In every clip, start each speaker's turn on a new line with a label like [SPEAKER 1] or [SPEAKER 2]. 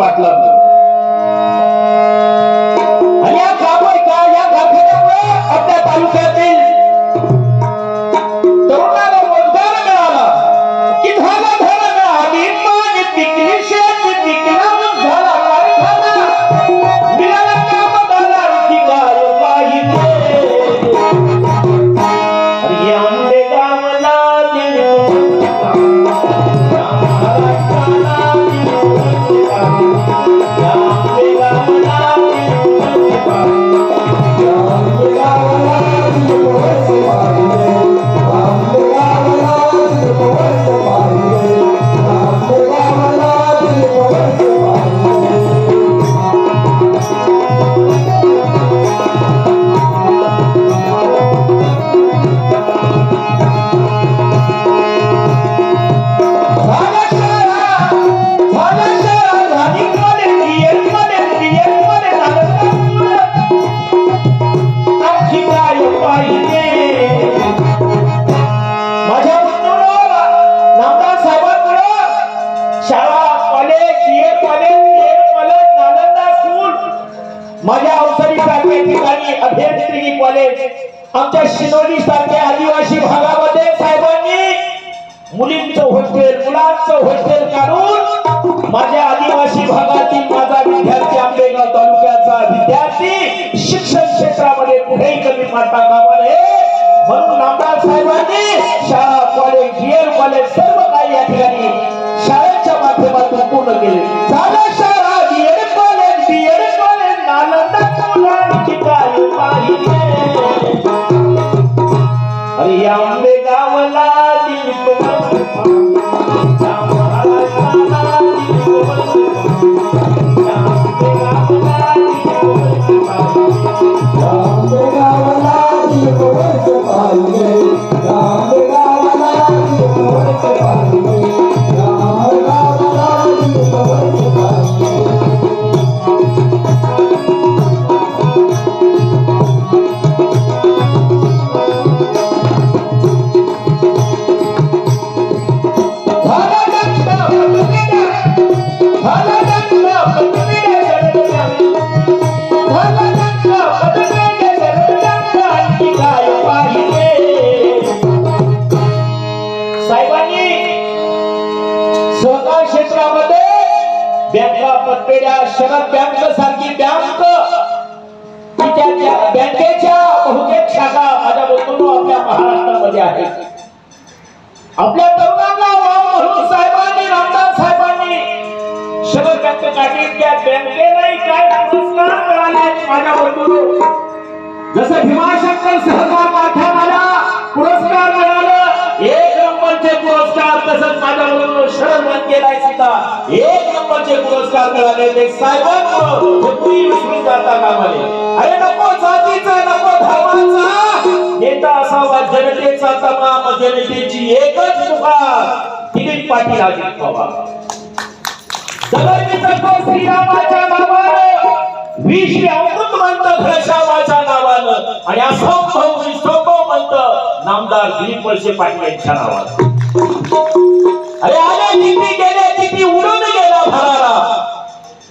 [SPEAKER 1] পাতলাম না स्कूल, अवसरी ठिकाणी अभियांत्रिकी कॉलेज आमच्या शिनोली सारख्या आदिवासी भागामध्ये साहेबांनी मुलींचं हॉस्टेल मुलांचं हॉस्टेल काढून माझ्या आदिवासी भागातील माझा विद्यार्थी आंबेगाव तालुक्याचा विद्यार्थी शिक्षण क्षेत्रामध्ये कुठेही कमी पडता कामा नये म्हणून नामदार साहेबांनी बँका शरद बँक सारखी बँक. की बँकेच्या बहुतेक शाखा माझ्या बंधूंनो आपल्या महाराष्ट्रामध्ये आहेत आपल्या तरुणांना वाव म्हणून साहेबांनी रामदास साहेबांनी शरद बँक काढली त्या बँकेलाही काय पुरस्कार मिळाले माझ्या बंधूंनो जसं भीमाशंकर सहकार साहेबांमुळं हे विसरून जाता कामाले. अरे नको जातीचा नको धर्माचा. नेता असावा जनतेचा तमाम जनतेची एकच पुकार दिलीप पाटील अजित पवार श्रीरामाच्या नावानं विश्व अमृत म्हणत घनश्यामाच्या नावानं आणि असंभव म्हणत नामदार दिलीप वळसे पाटील यांच्या नावानं. अरे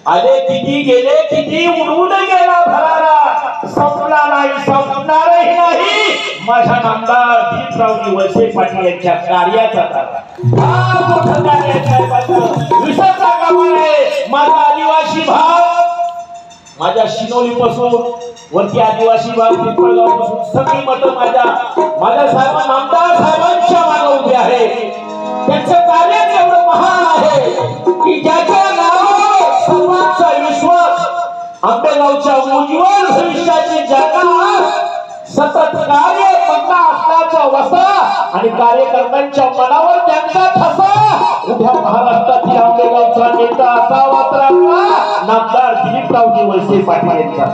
[SPEAKER 1] आले किती गेले किती उडून गेला भरारा. संपला नाही संपणारही नाही. माझ्या नामदार दिलीपरावजी वळसे पाटील यांच्या कार्याचा फार मोठं कार्य विसरता कामा नये माझा आदिवासी भाव माझ्या शिनोली पासून वरती आदिवासी भाग पिंपळगावपासून सगळी मत माझ्या. माझ्या साहेब नामदार साहेबांच्या मागे उभी आहे. त्यांचं कार्य एवढं महान आहे. की ज्याच्या आंबेगावच्या उज्ज्वल भविष्याची जागा सतत कार्य पडला असण्याचा वसा आणि कार्यकर्त्यांच्या मनावर त्यांचा ठसा. उभ्या महाराष्ट्रातील आंबेगावचा नेता असावा तर असा नामदार दिलीपरावजी वळसे पाटील यांचा